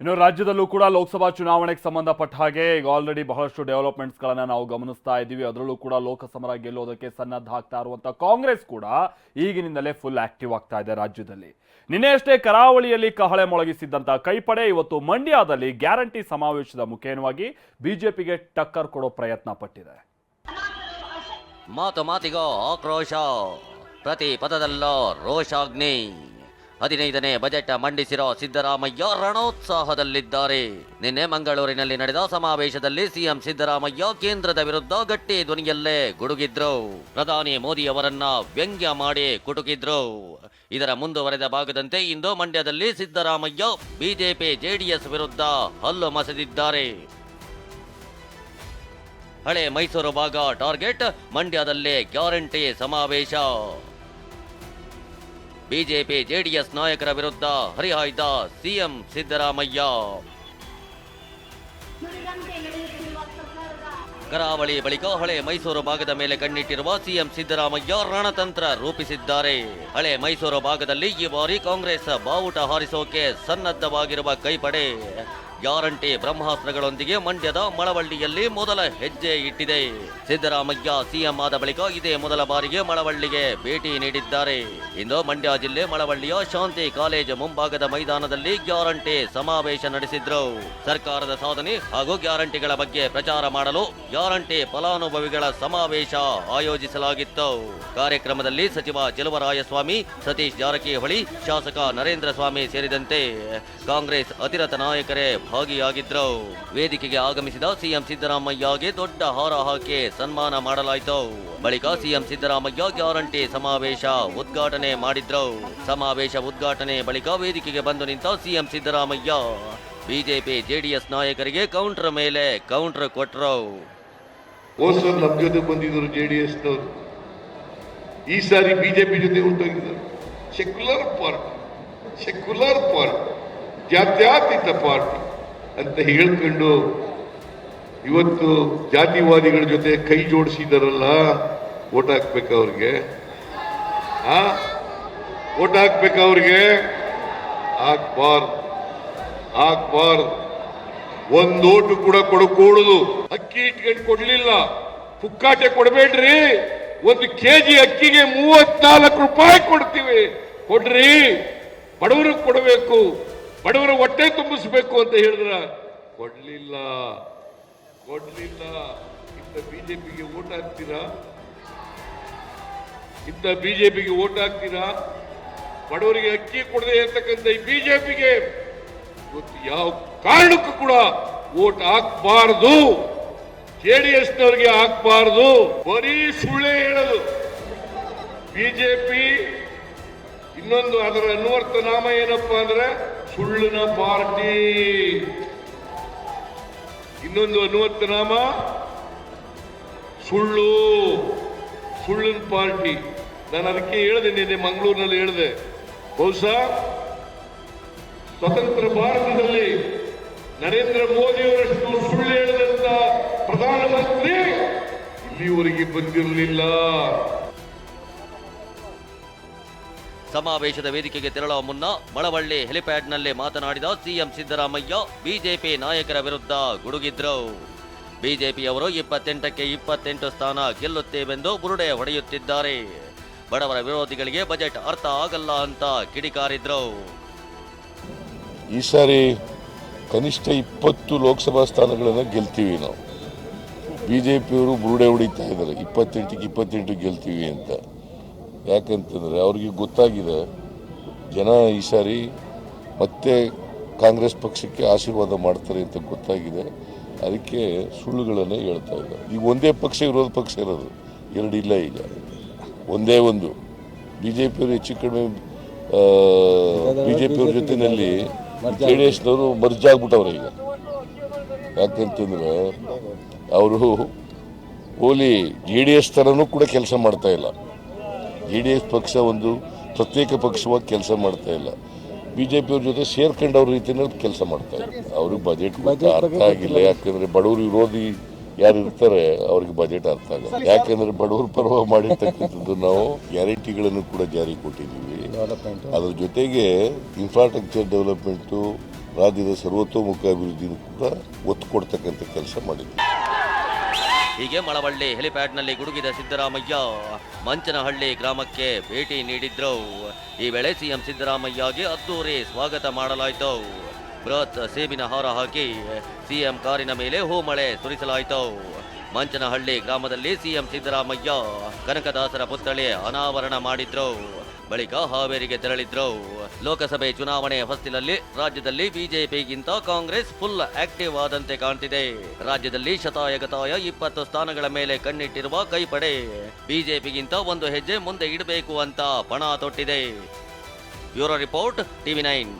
ಇನ್ನು ರಾಜ್ಯದಲ್ಲೂ ಕೂಡ ಲೋಕಸಭಾ ಚುನಾವಣೆಗೆ ಸಂಬಂಧಪಟ್ಟ ಹಾಗೆ ಈಗ ಆಲ್ರೆಡಿ ಬಹಳಷ್ಟು ಡೆವಲಪ್ಮೆಂಟ್ಸ್ಗಳನ್ನು ನಾವು ಗಮನಿಸ್ತಾ ಇದ್ದೀವಿ. ಅದರಲ್ಲೂ ಕೂಡ ಲೋಕಸಮರ ಗೆಲ್ಲೋದಕ್ಕೆ ಸನ್ನದ್ಧ ಆಗ್ತಾ ಇರುವಂತ ಕಾಂಗ್ರೆಸ್ ಕೂಡ ಈಗಿನಿಂದಲೇ ಫುಲ್ ಆಕ್ಟಿವ್ ಆಗ್ತಾ ಇದೆ ರಾಜ್ಯದಲ್ಲಿ. ನಿನ್ನೆಯಷ್ಟೇ ಕರಾವಳಿಯಲ್ಲಿ ಕಹಳೆ ಮೊಳಗಿಸಿದ್ದಂಥ ಕೈಪಡೆ ಇವತ್ತು ಮಂಡ್ಯದಲ್ಲಿ ಗ್ಯಾರಂಟಿ ಸಮಾವೇಶದ ಮುಖೇನವಾಗಿ ಬಿಜೆಪಿಗೆ ಟಕ್ಕರ್ ಕೊಡೋ ಪ್ರಯತ್ನ ಪಟ್ಟಿದೆ. ಮಾತು ಮಾತಿಗೋ ಆಕ್ರೋಶ ಪ್ರತಿ ಪದದಲ್ಲೋ ರೋಷಾಗ್ನಿ. ಹದಿನೈದನೇ ಬಜೆಟ್ ಮಂಡಿಸಿರೋ ಸಿದ್ದರಾಮಯ್ಯ ರಣೋತ್ಸಾಹದಲ್ಲಿದ್ದಾರೆ. ನಿನ್ನೆ ಮಂಗಳೂರಿನಲ್ಲಿ ನಡೆದ ಸಮಾವೇಶದಲ್ಲಿ ಸಿಎಂ ಸಿದ್ದರಾಮಯ್ಯ ಕೇಂದ್ರದ ವಿರುದ್ಧ ಗಟ್ಟಿ ಧ್ವನಿಯಲ್ಲೇ ಗುಡುಗಿದ್ರು. ಪ್ರಧಾನಿ ಮೋದಿ ಅವರನ್ನ ವ್ಯಂಗ್ಯ ಮಾಡಿ ಕುಟುಕಿದ್ರು. ಇದರ ಮುಂದುವರೆದ ಭಾಗದಂತೆ ಇಂದು ಮಂಡ್ಯದಲ್ಲಿ ಸಿದ್ದರಾಮಯ್ಯ ಬಿಜೆಪಿ ಜೆಡಿಎಸ್ ವಿರುದ್ಧ ಹಲ್ಲು ಮಸೆದಿದ್ದಾರೆ. ಹಳೆ ಮೈಸೂರು ಭಾಗ ಟಾರ್ಗೆಟ್, ಮಂಡ್ಯದಲ್ಲೇ ಗ್ಯಾರಂಟಿ ಸಮಾವೇಶ. ಬಿಜೆಪಿ ಜೆಡಿಎಸ್ ನಾಯಕರ ವಿರುದ್ಧ ಹರಿಹಾಯ್ದ ಸಿಎಂ ಸಿದ್ದರಾಮಯ್ಯ. ಕರಾವಳಿ ಬಳಿಕ ಹಳೆ ಮೈಸೂರು ಭಾಗದ ಮೇಲೆ ಕಣ್ಣಿಟ್ಟಿರುವ ಸಿಎಂ ಸಿದ್ದರಾಮಯ್ಯ ರಣತಂತ್ರ ರೂಪಿಸಿದ್ದಾರೆ. ಹಳೆ ಮೈಸೂರು ಭಾಗದಲ್ಲಿ ಈ ಬಾರಿ ಕಾಂಗ್ರೆಸ್ ಬಾವುಟ ಹಾರಿಸೋಕೆ ಸನ್ನದ್ಧವಾಗಿರುವ ಕೈಪಡೆ. ಗ್ಯಾರಂಟಿ ಬ್ರಹ್ಮಾಸ್ತ್ರಗಳೊಂದಿಗೆ ಮಂಡ್ಯದ ಮಳವಳ್ಳಿಯಲ್ಲಿ ಮೊದಲ ಹೆಜ್ಜೆ ಇಟ್ಟಿದೆ. ಸಿದ್ದರಾಮಯ್ಯ ಸಿಎಂ ಆದ ಬಳಿಕ ಇದೇ ಮೊದಲ ಬಾರಿಗೆ ಮಳವಳ್ಳಿಗೆ ಭೇಟಿ ನೀಡಿದ್ದಾರೆ. ಇಂದು ಮಂಡ್ಯ ಜಿಲ್ಲೆ ಮಳವಳ್ಳಿಯ ಶಾಂತಿ ಕಾಲೇಜು ಮುಂಭಾಗದ ಮೈದಾನದಲ್ಲಿ ಗ್ಯಾರಂಟಿ ಸಮಾವೇಶ ನಡೆಸಿದ್ರು. ಸರ್ಕಾರದ ಸಾಧನೆ ಹಾಗೂ ಗ್ಯಾರಂಟಿಗಳ ಬಗ್ಗೆ ಪ್ರಚಾರ ಮಾಡಲು ಗ್ಯಾರಂಟಿ ಫಲಾನುಭವಿಗಳ ಸಮಾವೇಶ ಆಯೋಜಿಸಲಾಗಿತ್ತು. ಕಾರ್ಯಕ್ರಮದಲ್ಲಿ ಸಚಿವ ಚೆಲುವರಾಯಸ್ವಾಮಿ ಸತೀಶ್ ಜಾರಕಿಹೊಳಿ, ಶಾಸಕ ನರೇಂದ್ರ ಸ್ವಾಮಿ ಸೇರಿದಂತೆ ಕಾಂಗ್ರೆಸ್ ಅತಿರಥ ನಾಯಕರೇ ಭಾಗಿಯಾಗಿದ್ರು. ವೇದಿಕೆಗೆ ಆಗಮಿಸಿದ ಸಿಎಂ ಸಿದ್ದರಾಮಯ್ಯಗೆ ದೊಡ್ಡ ಹಾರ ಹಾಕಿ ಸನ್ಮಾನ ಮಾಡಲಾಯಿತು. ಬಳಿಕ ಸಿಎಂ ಸಿದ್ದರಾಮಯ್ಯ ಗ್ಯಾರಂಟಿ ಸಮಾವೇಶ ಉದ್ಘಾಟನೆ ಮಾಡಿದ್ರು. ಸಮಾವೇಶ ಉದ್ಘಾಟನೆ ಬಳಿಕ ವೇದಿಕೆಗೆ ಬಂದು ನಿಂತ ಸಿಎಂ ಸಿದ್ದರಾಮಯ್ಯ. ಬಿಜೆಪಿ ಜೆಡಿಎಸ್ ನಾಯಕರಿಗೆ ಕೌಂಟರ್ ಮೇಲೆ ಕೌಂಟರ್ ಕೊಟ್ಟರು ಜೊತೆ ಬಂದಿದ್ರು ಜೆ ಡಿ ಎಸ್ನವರು ಈ ಸಾರಿ ಬಿಜೆಪಿ ಜೊತೆ ಹೊರಟೋಗಿದ್ದಾರೆ ಸೆಕ್ಯುಲರ್ ಪಾರ್ಟಿ ಸೆಕ್ಯುಲರ್ ಪಾರ್ಟಿ, ಜಾತ್ಯಾತೀತ ಪಾರ್ಟಿ. ಅಂತ ಹೇಳ್ಕೊಂಡು ಇವತ್ತು ಜಾತಿವಾದಿಗಳ ಜೊತೆ ಕೈ ಜೋಡಿಸಿದಾರಲ್ಲ ಓಟ್ ಹಾಕ್ಬೇಕು ಅವ್ರಿಗೆ. ಆ? ಓಟ್ ಹಾಕ್ಬೇಕು ಅವ್ರಿಗೆ? ಹಾಕ್ಬಾರ್ದು. ಹಾಕ್ಬಾರ್ದು. ಒಂದು ಓಟು ಕೂಡ ಕೊಡಕೂಡುದು. ಅಕ್ಕಿ ಇಟ್ಕೊಂಡು ಕೊಡ್ಲಿಲ್ಲ. ಪುಕ್ಕಾಟೆ ಕೊಡಬೇಡ್ರಿ. ಒಂದು ಕೆಜಿ ಅಕ್ಕಿಗೆ ಮೂವತ್ನಾಲ್ಕು ರೂಪಾಯಿ ಕೊಡ್ತೀವಿ. ಕೊಡ್ರಿ. ಬಡವರಿಗೆ ಕೊಡಬೇಕು. ಬಡವರ ಹೊಟ್ಟೆ ತುಂಬಿಸ್ಬೇಕು ಅಂತ ಹೇಳಿದ್ರ, ಕೊಡ್ಲಿಲ್ಲ ಕೊಡ್ಲಿಲ್ಲ. ಇಂಥ ಬಿಜೆಪಿಗೆ ಓಟ್ ಹಾಕ್ತೀರಾ? ಇಂಥ ಬಿಜೆಪಿಗೆ ಓಟ್ ಹಾಕ್ತೀರಾ? ಬಡವರಿಗೆ ಅಕ್ಕಿ ಕೊಡದೆ ಇರ್ತಕ್ಕಂಥ ಈ ಬಿಜೆಪಿಗೆ ಇವತ್ತು ಯಾವ ಕಾರಣಕ್ಕೂ ಕೂಡ ಓಟ್ ಹಾಕ್ಬಾರ್ದು. ಜೆಡಿಎಸ್ ನವರಿಗೆ ಹಾಕ್ಬಾರ್ದು. ಬರೀ ಸುಳ್ಳೇ ಹೇಳೋದು. ಬಿಜೆಪಿ ಇನ್ನೊಂದು ಅದರ ಅನ್ವರ್ಥ ನಾಮ ಏನಪ್ಪಾ ಅಂದ್ರೆ ಸುಳ್ಳಿನ ಪಾರ್ಟಿ ಇನ್ನೊಂದು ಅನ್ವರ್ಥ ನಾಮ, ಸುಳ್ಳು. ಸುಳ್ಳಿನ ಪಾರ್ಟಿ ನಾನು ಅದಕ್ಕೆ ಹೇಳಿದೆ, ನಿನ್ನೆ ಮಂಗಳೂರಿನಲ್ಲಿ ಹೇಳಿದೆ. ಬಹುಶಃ ಸ್ವತಂತ್ರ ಭಾರತದಲ್ಲಿ ನರೇಂದ್ರ ಮೋದಿಯವರಷ್ಟು ಸುಳ್ಳು ಹೇಳಿದಂತ ಪ್ರಧಾನಮಂತ್ರಿ ಇಲ್ಲಿವರೆಗೆ ಬಂದಿರಲಿಲ್ಲ. ಸಮಾವೇಶದ ವೇದಿಕೆಗೆ ತೆರಳುವ ಮುನ್ನ ಮಳವಳ್ಳಿ ಹೆಲಿಪ್ಯಾಡ್ನಲ್ಲಿ ಮಾತನಾಡಿದ ಸಿಎಂ ಸಿದ್ದರಾಮಯ್ಯ, ಬಿಜೆಪಿ ನಾಯಕರ ವಿರುದ್ಧ ಗುಡುಗಿದ್ರು. ಬಿಜೆಪಿಯವರು ಇಪ್ಪತ್ತೆಂಟಕ್ಕೆ ಇಪ್ಪತ್ತೆಂಟು ಸ್ಥಾನ ಗೆಲ್ಲುತ್ತೇವೆಂದು ಬುರುಡೆ ಹೊಡೆಯುತ್ತಿದ್ದಾರೆ. ಬಡವರ ವಿರೋಧಿಗಳಿಗೆ ಬಜೆಟ್ ಅರ್ಥ ಆಗಲ್ಲ ಅಂತ ಕಿಡಿಕಾರಿದ್ರು. ಈ ಸಾರಿ ಕನಿಷ್ಠ ಇಪ್ಪತ್ತು ಲೋಕಸಭಾ ಸ್ಥಾನಗಳನ್ನು ಗೆಲ್ತೀವಿ ನಾವು. ಬಿ ಜೆ ಬುರುಡೆ ಹೊಡಿತಾ ಇದ್ದಾರೆ. ಇಪ್ಪತ್ತೆಂಟಕ್ಕೆ ಇಪ್ಪತ್ತೆಂಟು ಗೆಲ್ತೀವಿ ಅಂತ. ಯಾಕಂತಂದರೆ ಅವ್ರಿಗೆ ಗೊತ್ತಾಗಿದೆ, ಜನ ಈ ಸಾರಿ ಮತ್ತೆ ಕಾಂಗ್ರೆಸ್ ಪಕ್ಷಕ್ಕೆ ಆಶೀರ್ವಾದ ಮಾಡ್ತಾರೆ ಅಂತ ಗೊತ್ತಾಗಿದೆ. ಅದಕ್ಕೆ ಸುಳ್ಳುಗಳನ್ನೇ ಹೇಳ್ತಾ ಇದ್ದಾರೆ. ಈಗ ಒಂದೇ ಪಕ್ಷ ವಿರೋಧ ಪಕ್ಷ ಇರೋದು. ಎರಡಿಲ್ಲ ಈಗ. ಒಂದೇ ಒಂದು. ಬಿ ಜೆ ಪಿಯವರು ಹೆಚ್ಚು ಕಡಿಮೆ ಬಿ ಜೆ ಪಿಯವ್ರ ಜೊತೆಯಲ್ಲಿ ಜೆ ಡಿ ಎಸ್ನವರು ಮರ್ಜ್ ಆಗ್ಬಿಟ್ಟವ್ರೆ ಈಗ. ಯಾಕಂತಂದ್ರೆ ಅವರು ಹೋಲಿ ಜೆ ಡಿ ಎಸ್ ಥರನೂ ಕೂಡ ಕೆಲಸ ಮಾಡ್ತಾ ಇಲ್ಲ. ಜೆ ಡಿ ಎಸ್ ಪಕ್ಷ ಒಂದು ಪ್ರತ್ಯೇಕ ಪಕ್ಷವಾಗಿ ಕೆಲಸ ಮಾಡ್ತಾ ಇಲ್ಲ. ಬಿ ಜೆ ಪಿಯವ್ರ ಜೊತೆ ಸೇರ್ಕೊಂಡವ್ರ ರೀತಿಯಲ್ಲಿ ಕೆಲಸ ಮಾಡ್ತಾ ಇಲ್ಲ. ಅವ್ರಿಗೆ ಬಜೆಟ್ ಅರ್ಥ ಆಗಿಲ್ಲ. ಯಾಕಂದರೆ ಬಡವರು ವಿರೋಧಿ ಯಾರು ಇರ್ತಾರೆ ಅವ್ರಿಗೆ ಬಜೆಟ್ ಅರ್ಥ ಆಗಲ್ಲ. ಯಾಕಂದರೆ ಬಡವರ ಪರವಾಗಿ ಮಾಡಿರ್ತಕ್ಕಂಥದ್ದು ನಾವು ಗ್ಯಾರಂಟಿಗಳನ್ನು ಕೂಡ ಜಾರಿ ಕೊಟ್ಟಿದ್ದೀವಿ. ಅದ್ರ ಜೊತೆಗೆ ಇನ್ಫ್ರಾಸ್ಟ್ರಕ್ಚರ್ ಡೆವಲಪ್ಮೆಂಟು ರಾಜ್ಯದ ಸರ್ವತೋಮುಖ ಅಭಿವೃದ್ಧಿನೂ ಕೂಡ ಒತ್ತು ಕೊಡ್ತಕ್ಕಂಥ ಕೆಲಸ ಮಾಡಿದ್ದೀವಿ. ಹೀಗೆ ಮಳವಳ್ಳಿ ಹೆಲಿಪ್ಯಾಡ್ನಲ್ಲಿ ಗುಡುಗಿದ ಸಿದ್ದರಾಮಯ್ಯ ಮಂಚನಹಳ್ಳಿ ಗ್ರಾಮಕ್ಕೆ ಭೇಟಿ ನೀಡಿದ್ರು. ಈ ವೇಳೆ ಸಿಎಂ ಸಿದ್ದರಾಮಯ್ಯಗೆ ಅದ್ದೂರಿ ಸ್ವಾಗತ ಮಾಡಲಾಯಿತು. ಬೃಹತ್ ಸೇಬಿನ ಹಾರ ಹಾಕಿ ಸಿಎಂ ಕಾರಿನ ಮೇಲೆ ಹೂಮಳೆ ಸುರಿಸಲಾಯಿತು. ಮಂಚನಹಳ್ಳಿ ಗ್ರಾಮದಲ್ಲಿ ಸಿಎಂ ಸಿದ್ದರಾಮಯ್ಯ ಕನಕದಾಸರ ಪುತ್ಥಳಿ ಅನಾವರಣ ಮಾಡಿದ್ರು. ಬಳಿಕ ಹಾವೇರಿಗೆ ತೆರಳಿದ್ರು. ಲೋಕಸಭೆ ಚುನಾವಣೆ ಹೊಸ್ತಿಲಲ್ಲಿ ರಾಜ್ಯದಲ್ಲಿ ಬಿಜೆಪಿಗಿಂತ ಕಾಂಗ್ರೆಸ್ ಫುಲ್ ಆಕ್ಟಿವ್ ಆದಂತೆ ಕಾಣ್ತಿದೆ. ರಾಜ್ಯದಲ್ಲಿ ಶತಾಯಗತಾಯ ಇಪ್ಪತ್ತು ಸ್ಥಾನಗಳ ಮೇಲೆ ಕಣ್ಣಿಟ್ಟಿರುವ ಕೈಪಡೆ ಬಿಜೆಪಿಗಿಂತ ಒಂದು ಹೆಜ್ಜೆ ಮುಂದೆ ಇಡಬೇಕು ಅಂತ ಪಣ ತೊಟ್ಟಿದೆ. Bureau report, TV nine.